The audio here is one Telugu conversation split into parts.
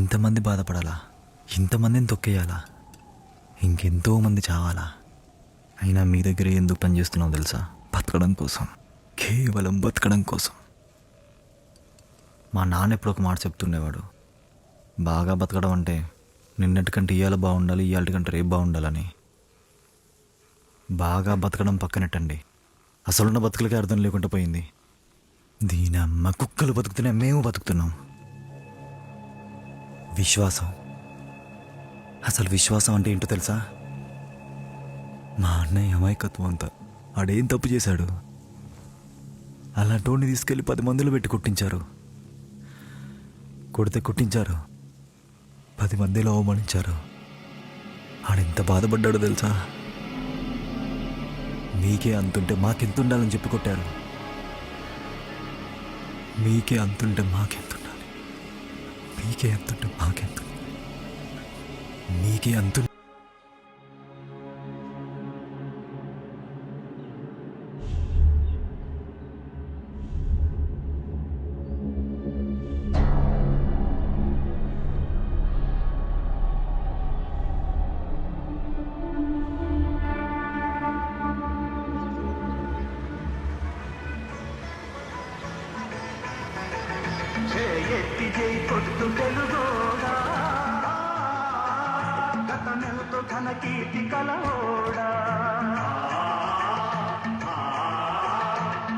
ఇంతమంది బాధపడాలా? ఇంతమందిని తొక్కేయాలా? ఇంకెంతో మంది చావాలా? అయినా మీ దగ్గర ఎందుకు పనిచేస్తున్నావు తెలుసా? బతకడం కోసం. కేవలం బతకడం కోసం. మా నాన్న ఎప్పుడు ఒక మాట చెప్తుండేవాడు. బాగా బతకడం అంటే నిన్నటికంటే ఇవాళ బాగుండాలి ఇవాళకంటే రేపు బాగుండాలని. బాగా బతకడం పక్కనట్టండి. అసలున్న బతుకులకే అర్థం లేకుండా పోయింది. దీని అమ్మ కుక్కలు బతుకుతున్నాయి మేము బతుకుతున్నాం. విశ్వాసం. అసలు విశ్వాసం అంటే ఏంటో తెలుసా? మా అన్నయ్య అమాయకత్వం అంతా. ఆడేం తప్పు చేశాడు? అలాంటోడిని తీసుకెళ్ళి పది మందిలో పెట్టి కొట్టించారు. కొడితే కొట్టించారు. పది మందిలో అవమానించారు. ఆడెంత బాధపడ్డాడో తెలుసా? మీకే అంతుంటే మాకెంత ఉండాలని చెప్పి కొట్టారు. మీకే అంతుంటే మాకెంత నీకే అంతుంటే మాకెంత నీకే అంతు ఘన కీర్తి కలవోడా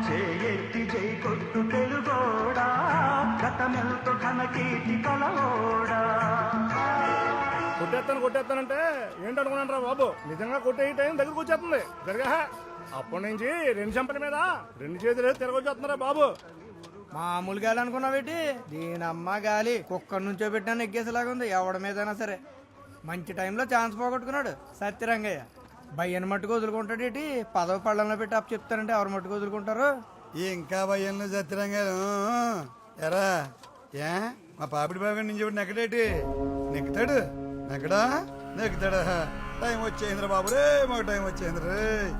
చేయెత్తి జై కొట్టు తెలుగోడా. గతనెలతో ఘన కీర్తి కలవోడా కొట్టేస్తాను కొట్టేస్తానంటే ఏంటనుకున్నాను రా బాబు? నిజంగా కొట్టే టైం దగ్గరకు వచ్చేస్తుంది. జరగా అప్పటి నుంచి రెండు చెంపల మీద రెండు చేతులు తిరగొచ్చేస్తున్నారా బాబు? మామూలు గాలి అనుకున్నావేటి? దీని అమ్మ గాలి కుక్కర్ నుంచో పెట్టినా ఎగ్గేసేలాగా ఉంది ఎవడ మీదైనా సరే. మంచి టైంలో ఛాన్స్ పోగొట్టుకున్నాడు. సత్యరంగయ్య. భయ్యని మట్టుకు వదులుకుంటాడేటి పదవి పళ్ళంలో పెట్టి అప్పు చెప్తారంటే ఎవరు మట్టుకు వదులుకుంటారు? ఇంకా భయంలో సత్యరంగారు. ఎరా ఏ? మా పాపిడి బాబు నుంచి ఒకటి నెక్కడేటి నెక్కుతాడు నెక్కడా నెక్కుతాడా టైం వచ్చేంద్ర బాబు రే మాకు టైం వచ్చేంద్ర రే.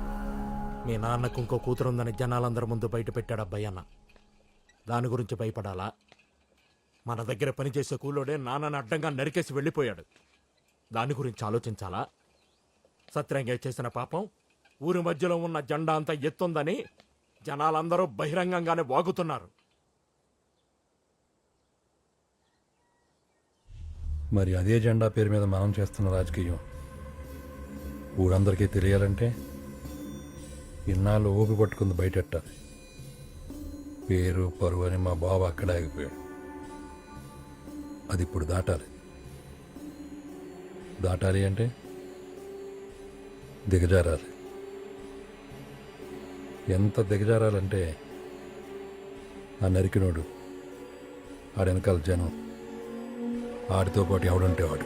మీ నాన్నకు ఇంకో కూతురుందని జనాలందరి ముందు బయట పెట్టాడు అబ్బాయన్న దాని గురించి భయపడాలా? మన దగ్గర పనిచేసే కూలోడే నాన్నని అడ్డంగా నరికేసి వెళ్ళిపోయాడు. దాని గురించి ఆలోచించాలా? సత్యంగా చేసిన పాపం ఊరి మధ్యలో ఉన్న జెండా అంతా ఎత్తుందని జనాలందరూ బహిరంగంగానే వాగుతున్నారు. మరి అదే జెండా పేరు మీద మనం చేస్తున్న రాజకీయం. ఊరందరికీ తెలియాలంటే ఇన్నాళ్ళు ఊపి పట్టుకుంది బయటెట్టాలి పేరు పరువు అని మా బావ అక్కడ ఆగిపోయాడు. అది ఇప్పుడు దాటాలి. దాటాలి అంటే దిగజారాలి. ఎంత దిగజారాలంటే ఆ నరికినోడు ఆడ వెనకాల జనం ఆడితో పాటు ఎవడుంటే వాడు.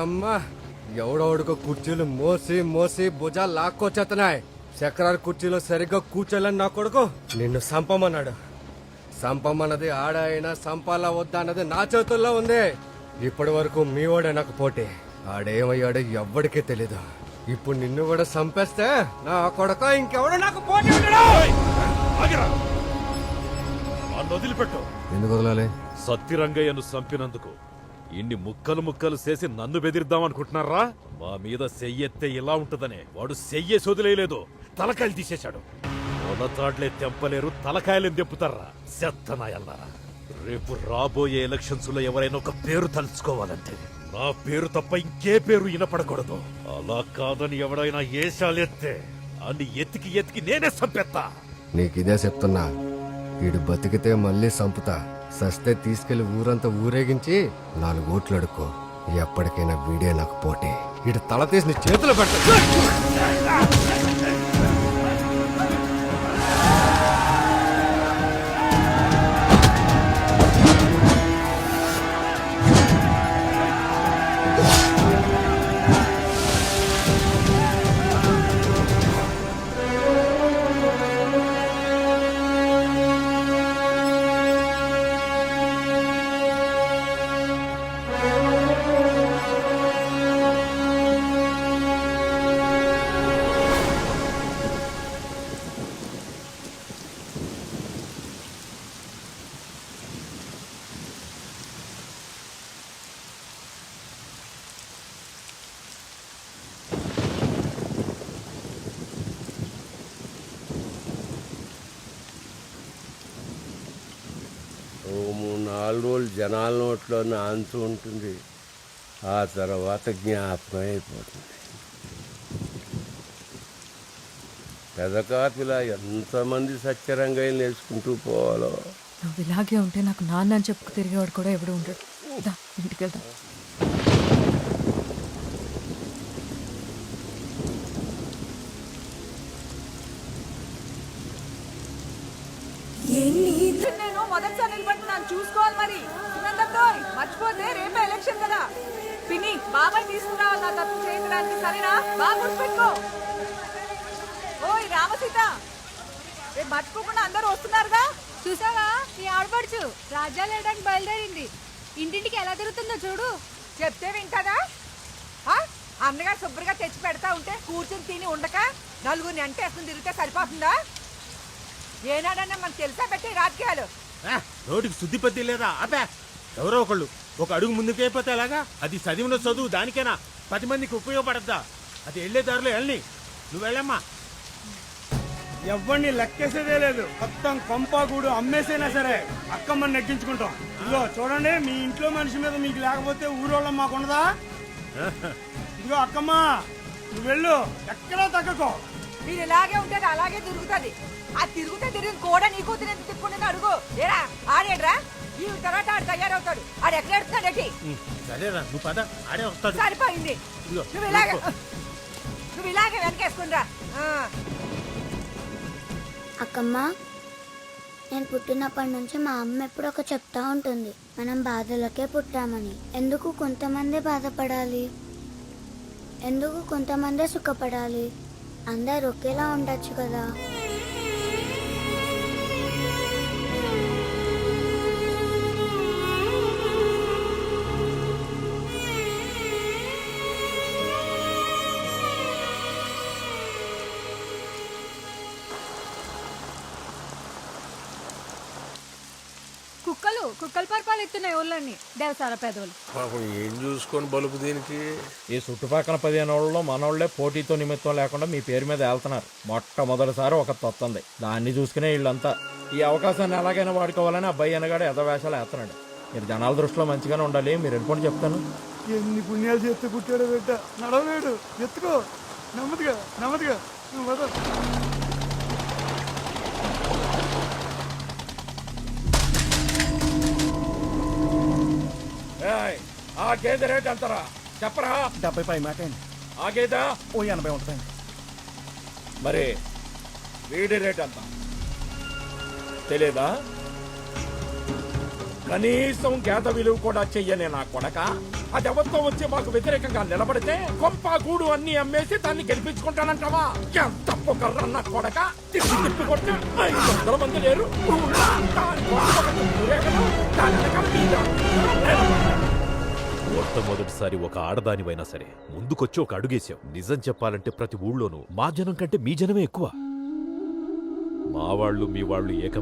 అమ్మ ఎవడోడుకో కుర్చీలు మోసి మోసి భుజాలు లాక్కొచ్చేస్తున్నాయి. చక్రాల కుర్చీలో సరిగ్గా కూర్చోలేని నా కొడుకు నిన్ను సంపమన్నాడు. సంపమన్నది ఆడ అయినా సంపాలా వద్దా అన్నది నా చేతుల్లో ఉంది. ఇప్పటి వరకు మీ వాడే నాకు పోటీ. ఆడేమయ్యాడో ఎవ్వడికి తెలీదు. ఇప్పుడు నిన్ను కూడా సంపేస్తే నా కొడుకు ఇంకెవడు నాకు పోటీ వదిలిపెట్టు. ఎందుకు వదలాలి? సత్తిరంగయ్యను చంపినందుకు ఇన్ని ముక్కలు ముక్కలు చేసి నన్ను బెదిరిద్దామనుకుంటున్నారా? మా మీద సెయ్యెత్తే ఇలా ఉంటదనే. వాడు సెయ్యే సొదిలేయలేదు తలకాయలు తీసేశాడు. మొదతాడ్లే తెంపలేరు తలకాయలు తెంపుతారా? సెత్తనాయల్లారా రేపు రాబోయే ఎలక్షన్స్లో ఎవరైనా ఒక పేరు తలుచుకోవాలంటే నా పేరు తప్ప ఇంకే పేరు వినపడకూడదు. అలా కాదని ఎవడైనా ఏషాలెత్తే అన్ని ఎత్తికి ఎత్తికి నేనే చంపేత్తా నీకిదే చెప్తున్నా. వీడు బతికితే మళ్ళీ సంపుతా. సస్తే తీసుకెళ్ళి ఊరంతా ఊరేగించి నాలుగు ఓట్లు అడుక్కో. ఎప్పటికైనా వీడే నాకు పోటీ. ఇటు తల తీసి నీ చేతిలో పెట్ట జనాల నోట్లో నాంతూ ఉంటుంది. ఆ తర్వాత జ్ఞాపకం అయిపోతుంది పెదకాపిలా ఎంతమంది సత్యరంగం నేర్చుకుంటూ పోవాలో? నువ్వు ఇలాగే ఉంటే నాకు నాన్న అని చెప్పుకు తిరిగేవాడు కూడా ఎవడు ఉండడు. ఇంటికి వెళ్దాం పిన్ని బాబాయ్ తీసుకురావాలి నా తప్పు చేయడానికి సరేనా? బాగా గుర్తుపెట్టుకో. ఓయ్ రామసీత. రేపు మర్చిపోకుండా అందరూ వస్తున్నారుగా? చూసావా? ఈ ఆడపడుచు రాజ్యాలు వెళ్ళడానికి బయలుదేరింది. ఇంటింటికి ఎలా తిరుగుతుందో చూడు. చెప్తే వింటారా ఆ? అన్నగా శుభ్రంగా తెచ్చి పెడతా ఉంటే కూర్చుని తిని ఉండక నలుగురిని అంటే అసలు తిరిగితే సరిపోతుందా? ఏనాడన్నా మనకు తెలుసా పెట్టే రాజకీయాలు? నోటికి శుద్ధిపత్తి లేదా? అబ్బా ఎవరో ఒకళ్ళు. ఒక అడుగు ముందుకైపోతే ఎలాగా? అది చదివిన చదువు దానికేనా? పది మందికి ఉపయోగపడద్దా? అది వెళ్ళే దారిలో వెళ్ళని. నువ్వు వెళ్ళమ్మా. ఎవరిని లెక్కేసేదే లేదు. మొత్తం కొంపాగూడు అమ్మేసైనా సరే. అక్కమ్మని నెగ్గించుకుంటాం. ఇదిగో చూడండి మీ ఇంట్లో మనిషి మీద మీకు లేకపోతే ఊరోళ్ళం మాకుండదా? ఇదిగో అక్కమ్మ నువ్వు వెళ్ళు. ఎక్కడా తగ్గకో. మీరు ఇలాగే ఉంటే అలాగే తిరుగుతుంది. ఆ తిరుగుతే తిరిగి కూడా నీ కూతురు ఎందుకు తిప్పుకుంటుంది అడుగు. ఏరా ఆడేడ్రా. ఈ తర్వాత తయారవుతాడు. ఆడు ఎక్కడ ఎడుతున్నాడు ఎట్టి సరేరా నువ్వు పద ఆడే వస్తాడు. సరిపోయింది. నువ్వు ఇలాగే. నువ్వు ఇలాగే. అక్కమ్మ నేను పుట్టినప్పటి నుంచి మా అమ్మ ఎప్పుడు ఒక చెప్తా ఉంటుంది. మనం బాధలకే పుట్టామని. ఎందుకు కొంతమంది బాధపడాలి? ఎందుకు కొంతమందే సుఖపడాలి? అందరు ఒకేలా ఉండొచ్చు కదా. కుక్కలు కుక్కల పరపాలు ఎత్తున్నాయి ఊళ్ళని దేవసాల పెదవులు. పాపం ఏం చూసుకొని బలుపు దీనికి? ఈ చుట్టుపక్కల పదిహేను వాళ్ళలో మనోళ్ళే పోటీతో నిమిత్తం లేకుండా మీ పేరు మీద వెళ్తున్నారు మొట్టమొదటిసారి ఒక తొత్తంది. దాన్ని చూసుకునే వీళ్ళంతా. ఈ అవకాశాన్ని ఎలాగైనా వాడుకోవాలని అబ్బాయి అనగాడు ఎదవేషాలు వేస్తున్నాడు. మీరు జనాల దృష్టిలో మంచిగానే ఉండాలి. మీరు వెళ్ళిపోండి చెప్తాను. ఎన్ని పుణ్యాలు చేస్తే పుట్టాడు బిడ్డ. నడవలేడు. ఎత్తుకో. నెమ్మదిగా నెమ్మదిగా. నువ్వు ఆ గేదె రేట్ ఎంతరా చెప్పరా? డెబ్బై పై మాట ఆ గేదె ఓ ఎనభై ఉంటుంది మరి వీడి రేట్ ఎంత తెలియదా కనీసం గేద విలువ కూడా చెయ్యనే నా కొడక? అది ఎవరితో వచ్చి మాకు వ్యతిరేకంగా నిలబడితే కొంప గూడు అన్ని అమ్మేసి దాన్ని గెలిపించుకుంటానంటావా? ఎంత పొగర్రా నా కొడక? తిప్పి తిప్పి కొట్టి ఐదు వందల మంది లేరు. మొట్టమొదటిసారి ఒక ఆడదానివైనా సరే ముందుకొచ్చి ఒక అడుగేశావు. నిజం చెప్పాలంటే ప్రతి ఊళ్ళోనూ మా జనం కంటే మీ జనమే ఎక్కువ. మా వాళ్ళు మీ వాళ్ళు ఏకమై